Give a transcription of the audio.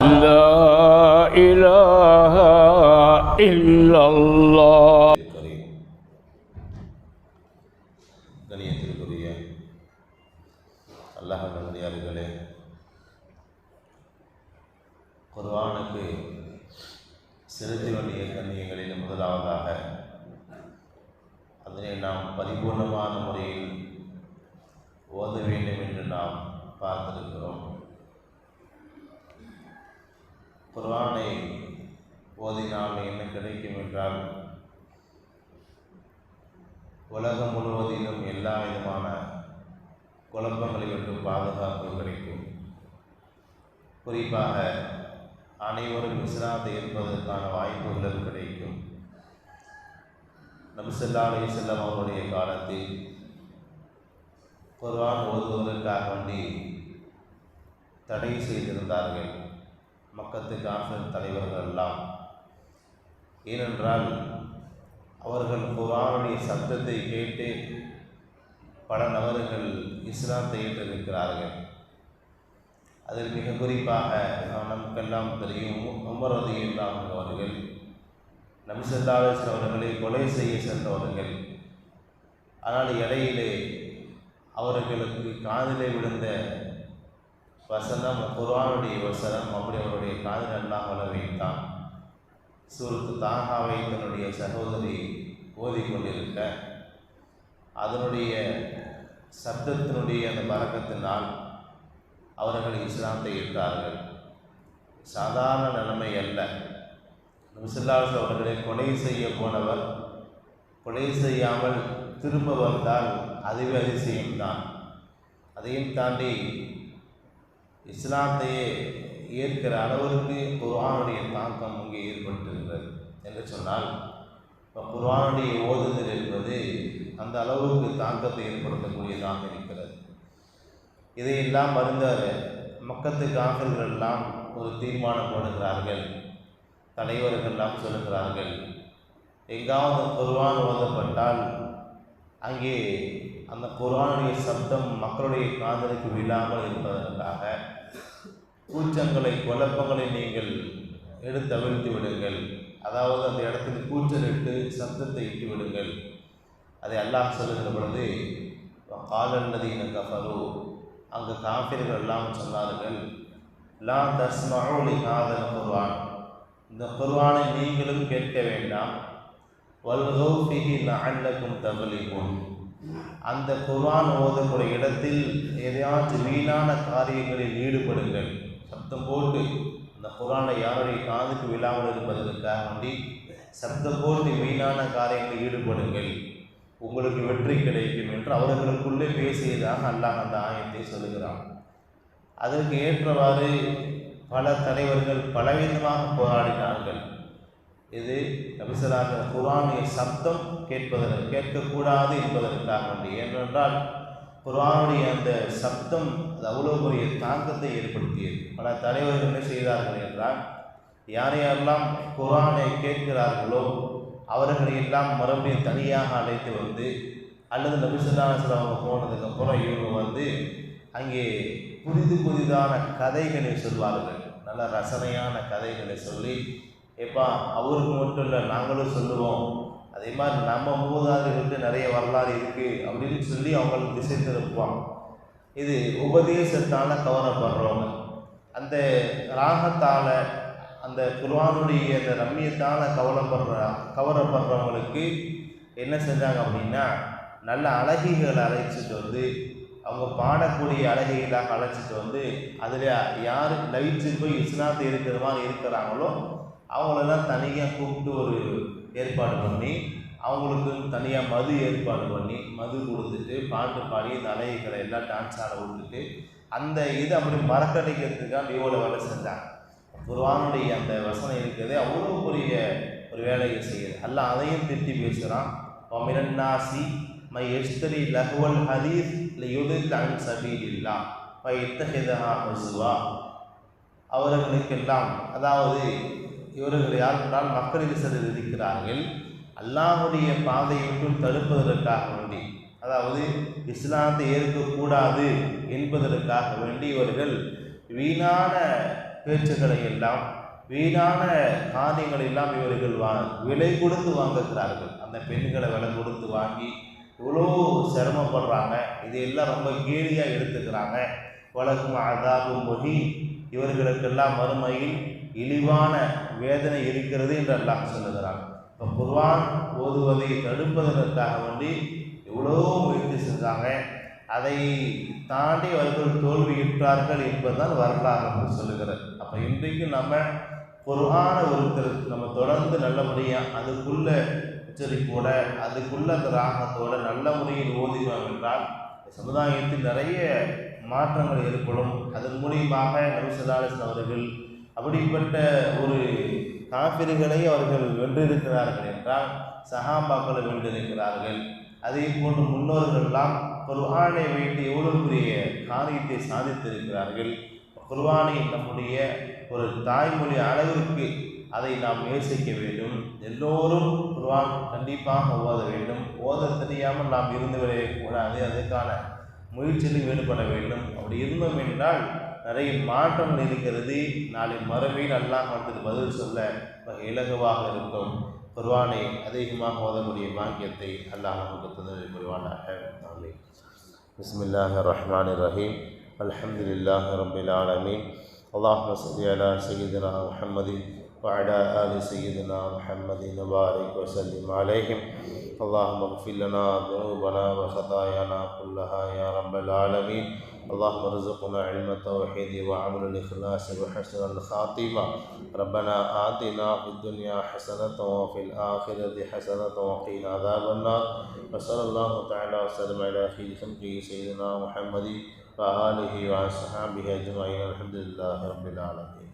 لا إله إلا الله கரீம் கணியத்திற்குரிய அல்லாஹ் நல்லடியார்களே குர்ஆனுக்கு செலுத்த வேண்டிய கண்ணியங்களில் முதலாவதாக அதனை நாம் பரிபூர்ணமான முறையில் ஓத வேண்டும் என்று நாம் பார்த்திருக்கிறோம் குர்ஆனை ஓதினால் என்ன கிடைக்கும் என்றால் உலகம் முழுவதிலும் எல்லா விதமான குழப்பங்களிலிருந்து பாதுகாப்பு கிடைக்கும். குறிப்பாக அனைவரும் இஸ்லாத்தை இருப்பதற்கான வாய்ப்புகளும் கிடைக்கும். நபிசல்லா அலி செல்லம் அவருடைய காலத்தில் குர்வான் ஓதுவதற்காக வேண்டி தடை செய்திருந்தார்கள். மக்கத்து காஃபிர் தலைவர்கள் எல்லாம் ஏனென்றால் அவர்கள் குரானுடைய சப்தத்தை கேட்டு பல நபர்கள் இஸ்லாத்தை ஏற்றிருக்கிறார்கள். அதில் மிக குறிப்பாக நமக்கெல்லாம் தெரியும் உமரது இல்லாமல் அவர்கள் நபிசல்லாஸ் அவர்களை கொலை செய்ய சென்றவர்கள். ஆனால் இடையிலே அவர்களுக்கு காதிலே விழுந்த வசனம் குர்வானுடைய வசனம் அப்படி அவருடைய காதல் எல்லாம் வள வைத்தான். சூரத்து தாகாவை தன்னுடைய சகோதரி ஓதிக்கொண்டிருக்க. அதனுடைய சப்தத்தினுடைய அந்த பழக்கத்தினால் அவர்கள் இஸ்லாத்தை ஏற்றார்கள் சாதாரண நிலைமை அல்ல. நபிசுல்லாஸ் அவர்களை கொலை செய்ய போனவர் கொலை செய்யாமல் திரும்ப வந்தால் அதுவே அதிசயம்தான். அதையும் தாண்டி இஸ்லாத்தையே ஏற்கிற அளவிற்கு குர்ஆனுடைய தாக்கம் இங்கே ஏற்பட்டிருக்கிறது என்று சொன்னால் இப்போ குர்ஆனுடைய ஓதுதல் என்பது அந்த அளவுக்கு தாக்கத்தை ஏற்படுத்தக்கூடியதாக இருக்கிறது. இதையெல்லாம் மருந்த மக்கத்து காக்கர்கள் எல்லாம் ஒரு தீர்மானம் போடுகிறார்கள் தலைவர்கள் எல்லாம் சொல்லுகிறார்கள் எங்காவது குர்வான் ஓதப்பட்டால் அங்கே அந்த குர்வானுடைய சப்தம் மக்களுடைய காதலுக்கு விழாமல் இருப்பதற்காக கூச்சங்களை குழப்பங்களை நீங்கள் எடுத்து அவிழ்த்து விடுங்கள். அதாவது அந்த இடத்துக்கு கூச்சலிட்டு சத்தத்தை இட்டு விடுங்கள். அதை அல்லாஹ் சொல்லுகிற பொழுது காலல்லதீன கஃபரு. அங்கு காஃபிர்கள் எல்லாம் சொன்னார்கள் லா தஸ்மௌலி காதல் குர்வான் இந்த குர்வானை நீங்களும் கேட்க வேண்டாம். வல்கௌஃபிஹி லஅல்லக்கும் தகலிபுன் அந்த குர்வான் ஓதக்கூடிய இடத்தில் எதையாச்சும் வீணான காரியங்களில் ஈடுபடுங்கள். சப்தம் போட்டு அந்த புராண யாருடைய காதுக்கு விழாமல் இருப்பதற்காக வேண்டி சப்தம் போட்டு மெயினான காரியங்களில் ஈடுபடுங்கள். உங்களுக்கு வெற்றி கிடைக்கும் என்று அவர்களுக்குள்ளே பேசியதாக அல்லாஹ் அந்த ஆயத்தை சொல்லுகிறான். அதற்கு ஏற்றவாறு பல தலைவர்கள் பலவிதமாக போராடினார்கள். இது நபிசலாக குரானிய சப்தம் கேட்பதற்கு கேட்கக்கூடாது என்பதற்காக வேண்டி. ஏனென்றால் குரானுடைய அந்த சப்தம் அது அவ்வளோ பெரிய தாக்கத்தை ஏற்படுத்தியது. பல தலைவர்கள் என்ன செய்தார்கள் என்றால் யார் யாரெல்லாம் குரானை கேட்கிறார்களோ அவர்களை எல்லாம் மறுபடியும் தனியாக அழைத்து வந்து அல்லது நபிசுல்லாஸ்லாம் அவங்க போனதுக்கப்புறம் இவங்க வந்து அங்கே புதிது புதிதான கதைகளை சொல்வார்கள். நல்ல ரசனையான கதைகளை சொல்லி எப்பா அவருக்கு மட்டும் இல்லை நாங்களும் சொல்லுவோம். அதே மாதிரி நம்ம மூதாதைகளுக்கு நிறைய வரலாறு இருக்குது அப்படின்னு சொல்லி அவங்களுக்கு திசை திருப்புவாங்க. இது உபதேசத்தால் கவரப்படுறவங்க. அந்த ராகத்தால் அந்த குருவானுடைய அந்த ரம்மியத்தால் கவலைப்படுற கவரப்படுறவங்களுக்கு என்ன செஞ்சாங்க அப்படின்னா நல்ல அழகிகளை அழைச்சிட்டு வந்து அவங்க பாடக்கூடிய அழகிகளாக அழைச்சிட்டு வந்து அதில் யார் லயிச்சு போய் இஸ்லாத்தை இருக்கிற மாதிரி இருக்கிறாங்களோ அவங்களெல்லாம் தனியாக கூப்பிட்டு ஒரு ஏற்பாடு பண்ணி அவங்களுக்கு தனியாக மது ஏற்பாடு பண்ணி மது கொடுத்துட்டு பாட்டு பாடி இந்த அலைகளை எல்லாம் டான்ஸ் ஆட விட்டுட்டு அந்த இது அப்படி மறக்கடிக்கிறதுக்காக இவ்வளோ வேலை செஞ்சாங்க. குருவானுடைய அந்த வசனம் இருக்கிறது அவ்வளோ பெரிய ஒரு வேலையை செய்யுது. அல்ல அதையும் திட்டி பேசுகிறான் ஒமிரன்னாசி மை எஸ்தரி லஹுவல் ஹதீஸ் யுதில் அன் சபீலில்லா பை இத்தஹிதஹா ஹுசுவா அவர்களுக்கெல்லாம் அதாவது இவர்கள் யாருக்கிட்டால் என்றால் மக்களில் சிலர் இருக்கிறார்கள். அல்லாஹுடைய பாதையை விட்டும் தடுப்பதற்காக வேண்டி. அதாவது இஸ்லாத்தை ஏற்கக்கூடாது என்பதற்காக வேண்டி இவர்கள் வீணான பேச்சுக்களை எல்லாம் வீணான காரியங்களை எல்லாம் இவர்கள் வா விலை கொடுத்து வாங்குகிறார்கள். அந்த பெண்களை விலை கொடுத்து வாங்கி இவ்வளோ சிரமப்படுறாங்க. இதையெல்லாம் ரொம்ப கேலியாக எடுத்துக்கிறாங்க. வழக்கு அதாபு மொழி இவர்களுக்கெல்லாம் மறுமையில் இழிவான வேதனை இருக்கிறது என்று அல்லாஹ் சொல்லுகிறாங்க இப்போ குர்வான் ஓதுவதை தடுப்பதற்காக வேண்டி எவ்வளோ முயற்சி செஞ்சாங்க அதை தாண்டி அவர்கள் தோல்வியுற்றார்கள் என்பதுதான் வரலாறு என்று சொல்லுகிறது. அப்போ இன்றைக்கு நம்ம குர்வான ஒருத்தருக்கு நம்ம தொடர்ந்து நல்லபடியாக அதுக்குள்ள உச்சரிப்போட அதுக்குள்ள அந்த ராகத்தோட நல்ல முறையில் ஓதினோம் என்றால் சமுதாயத்தில் நிறைய மாற்றங்கள் ஏற்படும். அதன் மூலியமாக நபிசல்லாஸ் அவர்கள் அப்படிப்பட்ட ஒரு காபிர்களை அவர்கள் வென்றிருக்கிறார்கள் என்றால் சஹாபாக்களை வென்றிருக்கிறார்கள். அதே போன்று முன்னோர்கள்லாம் குர்ஆனை வைத்து எவ்வளவு பெரிய காரியத்தை சாதித்திருக்கிறார்கள். குர்ஆனை நம்முடைய ஒரு தாய்மொழி அளவிற்கு அதை நாம் நேசிக்க வேண்டும். எல்லோரும் குர்ஆன் கண்டிப்பாக ஓத வேண்டும். ஓத தெரியாமல் நாம் இருந்து விடக்கூடாது அதற்கான முயற்சியில் ஈடுபட வேண்டும்? அப்படி இருந்தோம் என்றால் நிறைய மாற்றங்கள் இருக்கிறது. நாளை மறுமையில் அல்லாஹ் வந்து பதில் சொல்ல இலகுவாக இருக்கும். குர்வானை அதிகமாக ஓதக்கூடிய பாக்கியத்தை அல்லாஹ் நமக்கு தந்தனை புரிவானாக. பிஸ்மில்லாஹ் ரஹ்மான் ரஹீம். அலமதுல்லாஹ் ரபில் ஆலமீன். அல்லாஹ் வசதி அலா சையீதனா وعلى آل سيدنا محمد وبارك وسلم عليهم. اللهم اغفر لنا ذنوبنا وخطايانا كلها يا رب العالمين. اللهم ارزقنا علم التوحيد وعمل الإخلاص وحسن الخاتمة. ربنا آتنا في الدنيا حسنة وفي الآخرة حسنة وقنا عذاب النار. وصلى الله تعالى وسلم على خير خلقه سيدنا محمد وآله وأصحابه أجمعين. الحمد لله رب العالمين.